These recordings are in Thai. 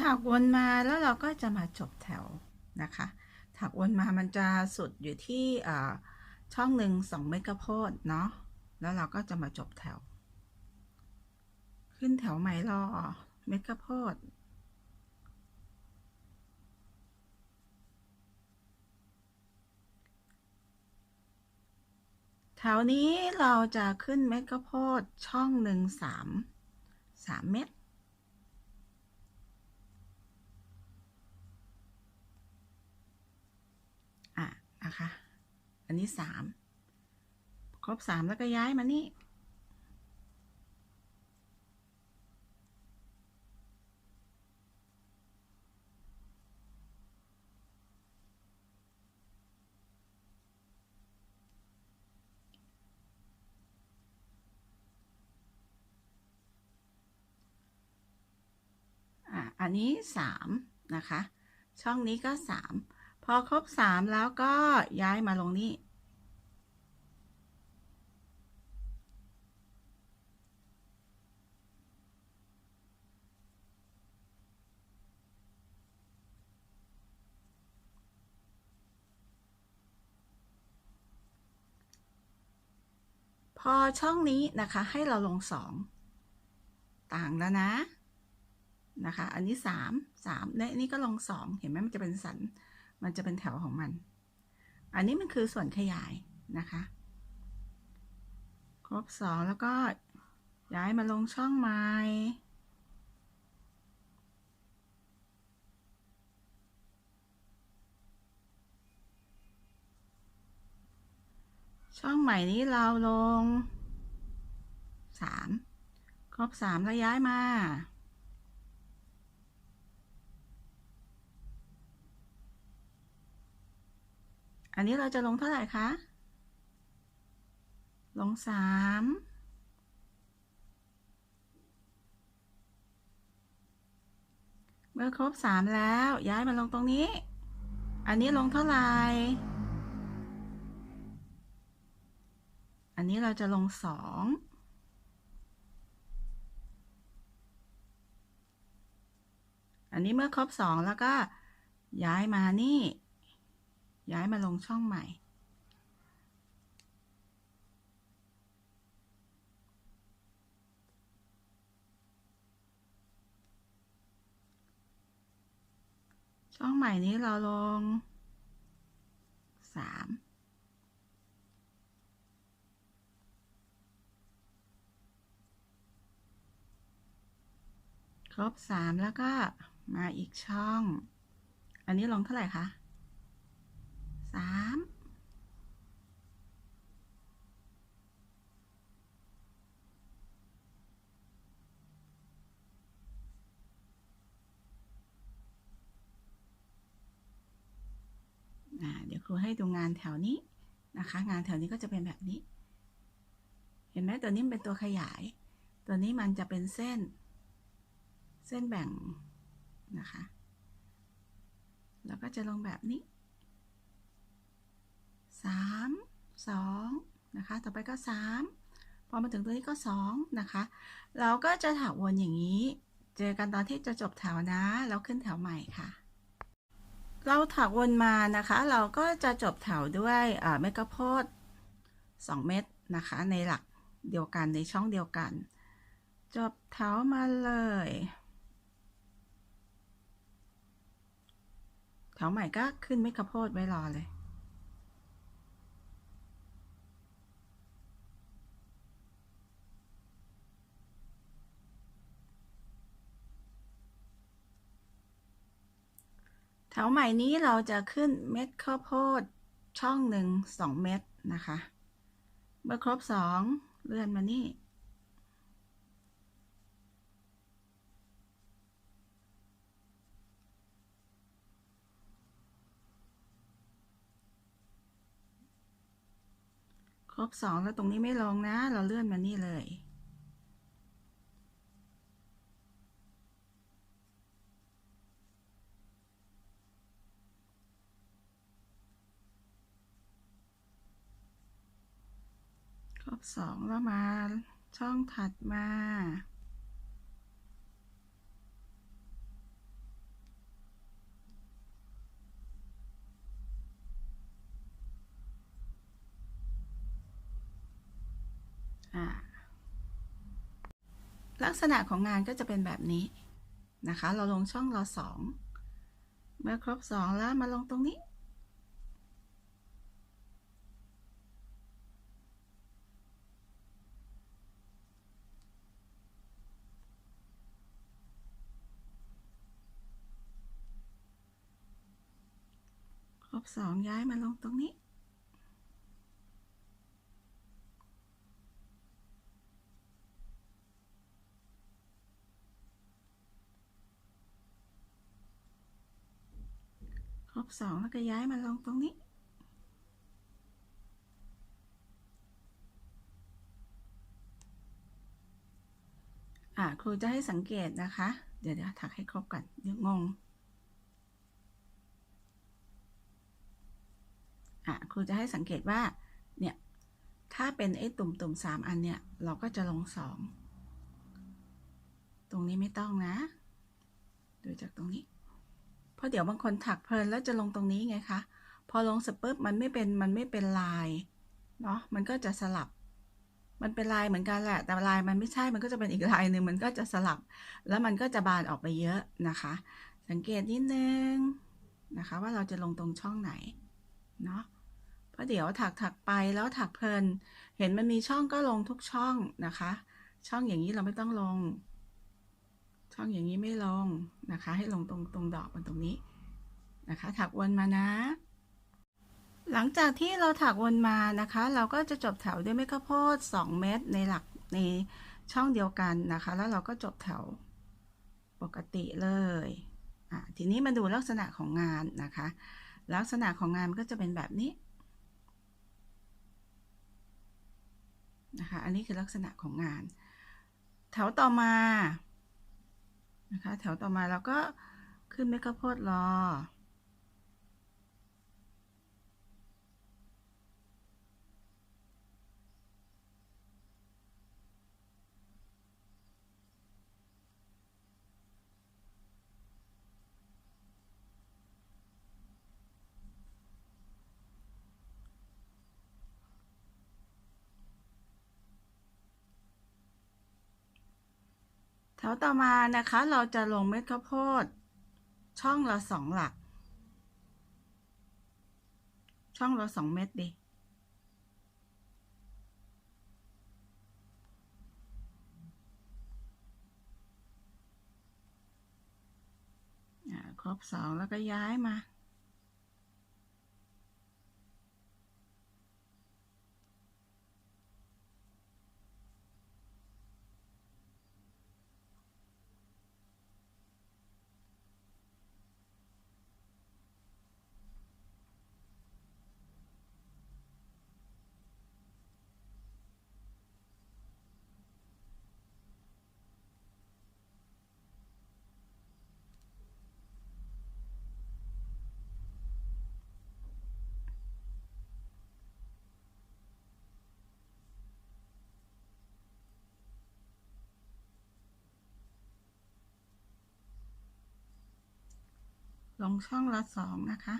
ถักวนมาแล้วเราก็จะมาจบแถวนะคะ ถักวนมามันจะสุดอยู่ที่ช่องหนึ่งสองเมตรข้าวโพดเนาะแล้วเราก็จะมาจบแถว ขึ้นแถวใหม่รอเม็ดข้าวโพดแถวนี้เราจะขึ้นเม็ดข้าวโพดช่องหนึ่งสามสามเม็ด อะ นะคะ อันนี้สามครบสามแล้วก็ย้ายมานี่อะอันนี้สามนะคะ ช่องนี้ก็สาม อครบสามแล้วก็ย้ายมาลงนี่พอช่องนี้นะคะให้เราลงสองต่างแล้วนะนะคะ อันนี้สามสามและนนี้ก็ลงสองเห็นไหมมันจะเป็นสัน มันจะเป็นแถวของมัน อันนี้มันคือส่วนขยายนะคะ ครบสองแล้วก็ย้ายมาลงช่องไม้ช่องใหม่นี้เราลงสามครบสามแล้วย้ายมา อันนี้เราจะลงเท่าไหร่คะ ลงสามเมื่อครบสามแล้ว ย้ายมาลงตรงนี้ อันนี้ลงเท่าไหร่ อันนี้เราจะลงสองอันนี้เมื่อครบสองแล้วก็ย้ายมานี่ ย้ายมาลงช่องใหม่ ช่องใหม่นี้เราลงสามครบสามแล้วก็มาอีกช่อง อันนี้ลงเท่าไหร่คะ สามเดี๋ยวครูให้ดูงานแถวนี้นะคะ งานแถวนี้ก็จะเป็นแบบนี้ เห็นไหมตัวนี้เป็นตัวขยาย ตัวนี้มันจะเป็นเส้น เส้นแบ่งนะคะ แล้วก็จะลงแบบนี้ สามสองนะคะ ต่อไปก็สามพอมาถึงตัวนี้ก็สองนะคะ เราก็จะถักวนอย่างนี้ เจอกันตอนที่จะจบแถวนะแล้วขึ้นแถวใหม่ค่ะ เราถักวนมานะคะ เราก็จะจบแถวด้วยเมกะโพด2 เม็ดนะคะ ในหลักเดียวกันในช่องเดียวกัน จบแถวมาเลยแถวใหม่ก็ขึ้นเมกะโพดไว้รอเลย แถวใหม่นี้เราจะขึ้นเม็ดข้าวโพดช่องหนึ่งสองเม็ดนะคะ เมื่อครบสองเลื่อนมานี่ ครบสองแล้วตรงนี้ไม่ลงนะ เราเลื่อนมานี่เลย บสองแล้วมาช่องถัดมา ลักษณะของงานก็จะเป็นแบบนี้นะคะ เราลงช่องเราสอง เมื่อครบสองแล้วมาลงตรงนี้ สองย้ายมาลงตรงนี้ ครบสองแล้วก็ย้ายมาลงตรงนี้อ่าครูจะให้สังเกตนะคะ เดี๋ยวเดี๋ยวถักให้ครบก่อนเดี๋ยวงง อะครูจะให้สังเกตว่า เนี่ย ถ้าเป็นไอ้ตุ่มตุ่มสามอันเนี่ย เราก็จะลงสอง ตรงนี้ไม่ต้องนะ ดูจากตรงนี้ เพราะเดี๋ยวบางคนถักเพลินแล้วจะลงตรงนี้ไงคะ พอลงเสร็จปุ๊บมันไม่เป็น มันไม่เป็นลาย เนาะ มันก็จะสลับ มันเป็นลายเหมือนกันแหละ แต่ลายมันไม่ใช่ มันก็จะเป็นอีกลายหนึ่งมันก็จะสลับ แล้วมันก็จะบานออกไปเยอะนะคะ สังเกตนิดนึงนะคะว่าเราจะลงตรงช่องไหน เนาะเพราะเดี๋ยวถักถักไปแล้วถักเพลิน เห็นมันมีช่องก็ลงทุกช่องนะคะ ช่องอย่างนี้เราไม่ต้องลง ช่องอย่างนี้ไม่ลงนะคะ ให้ลงตรงตรงดอกมันตรงนี้นะคะ ถักวนมานะ หลังจากที่เราถักวนมานะคะ เราก็จะจบแถวด้วยเม็ดข้าวโพด2 เม็ดในหลักในช่องเดียวกันนะคะ แล้วเราก็จบแถวปกติเลย ทีนี้มาดูลักษณะของงานนะคะ ลักษณะของงานมันก็จะเป็นแบบนี้นะคะ อันนี้คือลักษณะของงาน แถวต่อมานะคะ แถวต่อมาเราก็ขึ้นเมกะโพดรอ วต่อมานะคะเราจะลงเม็ดข้าวโพด ช่องละสองหลัก ช่องละสองเม็ดดิครบสองแล้วก็ย้ายมา ลงช่องละสองนะคะ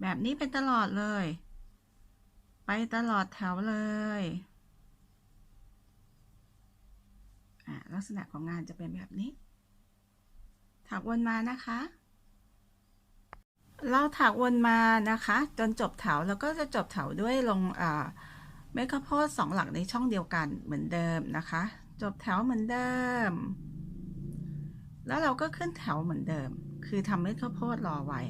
แบบนี้เป็นตลอดเลย ไปตลอดแถวเลยอ่าลักษณะของงานจะเป็นแบบนี้ ถักวนมานะคะ เราถักวนมานะคะ จนจบแถวแล้วก็จะจบแถวด้วยลงอ่าเมกะโพดสองหลักในช่องเดียวกันเหมือนเดิมนะคะ จบแถวเหมือนเดิม แล้วเราก็ขึ้นแถวเหมือนเดิม คือทำเม็ดข้าวโพดรอไว้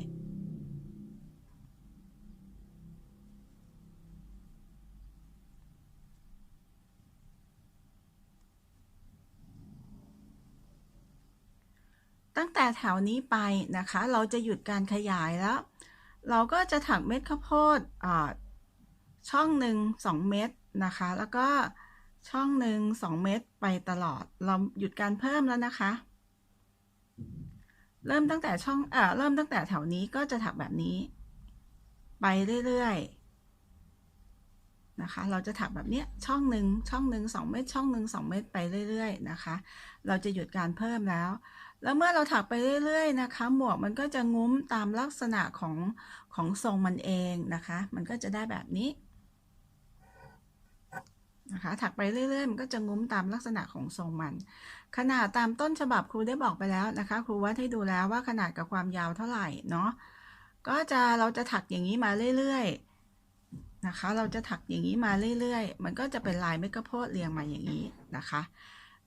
ตั้งแต่แถวนี้ไปนะคะ เราจะหยุดการขยายแล้ว เราก็จะถักเม็ดข้าวโพดช่องหนึ่งสองเม็ดนะคะ แล้วก็ช่องหนึ่งสองเม็ดไปตลอด เราหยุดการเพิ่มแล้วนะคะ เริ่มตั้งแต่ช่องเอ่อเริ่มตั้งแต่แถวนี้ก็จะถักแบบนี้ ไปเรื่อยๆนะคะ เราจะถักแบบเนี้ยช่องหนึ่งช่องหนึ่งสองเม็ดช่องหนึ่งสองเม็ดไปเรื่อยๆนะคะ เราจะหยุดการเพิ่มแล้ว แล้วเมื่อเราถักไปเรื่อยๆนะคะ หมวกมันก็จะงุ้มตามลักษณะของของทรงมันเองนะคะ มันก็จะได้แบบนี้ นะคะถักไปเรื่อยๆมันก็จะงุ้มตามลักษณะของทรงมัน ขนาดตามต้นฉบับครูได้บอกไปแล้วนะคะ ครูวัดให้ดูแล้วว่าขนาดกับความยาวเท่าไหร่เนาะก็จะเราจะถักอย่างนี้มาเรื่อยๆนะคะ เราจะถักอย่างนี้มาเรื่อยๆ มันก็จะเป็นลายเมกะโพดเรียงมาอย่างนี้นะคะ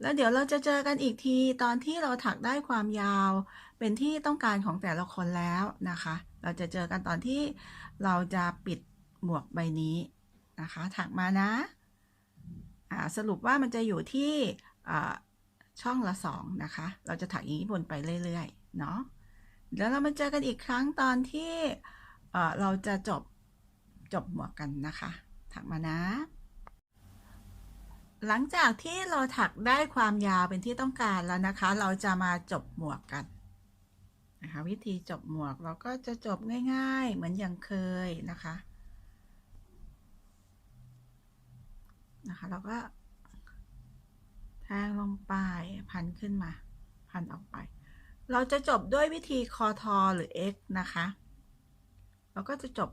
แล้วเดี๋ยวเราจะเจอกันอีกทีตอนที่เราถักได้ความยาวเป็นที่ต้องการของแต่ละคนแล้วนะคะ เราจะเจอกันตอนที่เราจะปิดหมวกใบนี้นะคะ ถักมานะ สรุปว่ามันจะอยู่ที่ช่องละสองนะคะ เราจะถักอย่างนี้บนไปเรื่อยๆ เนาะเดี๋ยวเรามาเจอกันอีกครั้งตอนที่เอ่อเราจะจบจบหมวกกันนะคะ ถักมานะ หลังจากที่เราถักได้ความยาวเป็นที่ต้องการแล้วนะคะ เราจะมาจบหมวกกันนะคะวิธีจบหมวกเราก็จะจบง่าย ๆ เหมือนอย่างเคยนะคะ นะคะเราก็แทงลงไปพันขึ้นมา พันออกไป เราจะจบด้วยวิธีคอทอหรือ x นะคะ เราก็จะจบ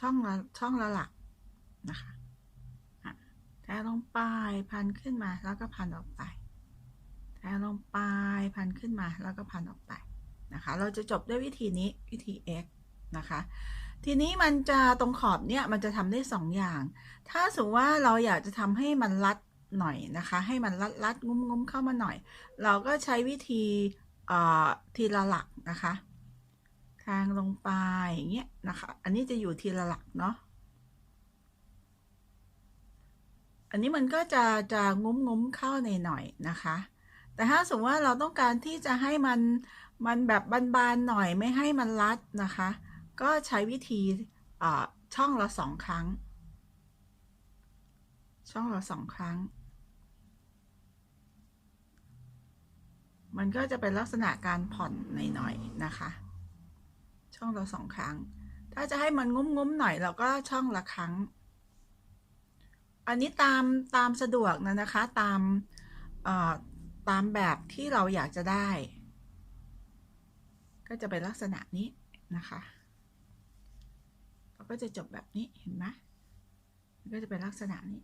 ช่องละช่องละหลักนะคะแทงลงไปพันขึ้นมาแล้วก็พันออกไปแทงลงไปพันขึ้นมาแล้วก็พันออกไปนะคะ เราจะจบด้วยวิธีนี้วิธี x นะคะ ทีนี้มันจะตรงขอบเนี่ยมันจะทำได้สองอย่าง ถ้าสมมติว่าเราอยากจะทำให้มันรัดหน่อยนะคะ ให้มันรัดรัดงุ้มงุ้มเข้ามาหน่อย เราก็ใช้วิธีทีละหลักนะคะแทงลงไปอย่างเงี้ยนะคะ อันนี้จะอยู่ทีละหลักเนาะ อันนี้มันก็จะจะงุ้มงุ้มเข้าในหน่อยนะคะ แต่ถ้าสมมติว่าเราต้องการที่จะให้มันมันแบบบานๆหน่อยไม่ให้มันรัดนะคะ ก็ใช้วิธีช่องละสองครั้ง ช่องละสองครั้ง มันก็จะเป็นลักษณะการผ่อนหน่อยๆนะคะ ช่องละสองครั้ง ถ้าจะให้มันงุ้มๆหน่อยเราก็ช่องละครั้ง อันนี้ตามตามสะดวกนะนะคะตามตามแบบที่เราอยากจะได้ ก็จะเป็นลักษณะนี้นะคะ เราก็จะจบแบบนี้เห็นไหมมันก็จะเป็นลักษณะนี้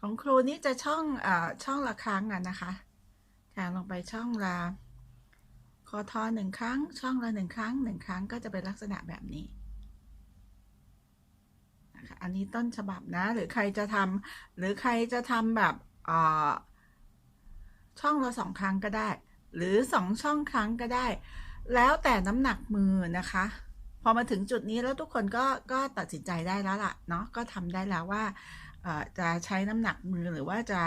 ของครูนี้จะช่องอช่องละครั้งอะนะคะแทงลงไปช่องละคอทอหนึ่งครั้ง ช่องละหนึ่งครั้งหนึ่งครั้งก็จะเป็นลักษณะแบบนี้อันนี้ต้นฉบับนะ หรือใครจะทำหรือใครจะทำแบบช่องละสองครั้งก็ได้ หรือสองช่องครั้งก็ได้ แล้วแต่น้ำหนักมือนะคะ อมาถึงจุดนี้แล้วทุกคนก็ก็ตัดสินใจได้แล้วล่ะเนาะก็ทำได้แล้วว่าจะใช้น้ำหนักมือหรือว่าจะ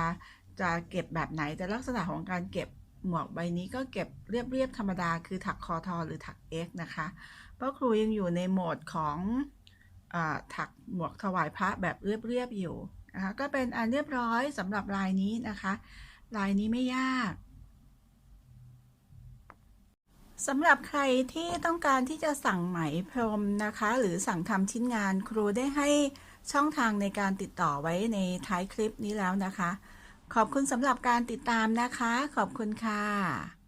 จะเก็บแบบไหนแต่ลักษณะของการเก็บหมวกใบนี้ก็เก็บเรียบๆธรรมดาคือถักคอทอหรือถัก X นะคะเพราะครูยังอยู่ในโหมดของถักหมวกถวายพระแบบเรียบๆอยู่นะคะก็เป็นอันเรียบร้อยสำหรับลายนี้นะคะ ลายนี้ไม่ยาก สำหรับใครที่ต้องการที่จะสั่งไหมพรมนะคะ หรือสั่งทำชิ้นงานครูได้ให้ช่องทางในการติดต่อไว้ในท้ายคลิปนี้แล้วนะคะ ขอบคุณสำหรับการติดตามนะคะ ขอบคุณค่ะ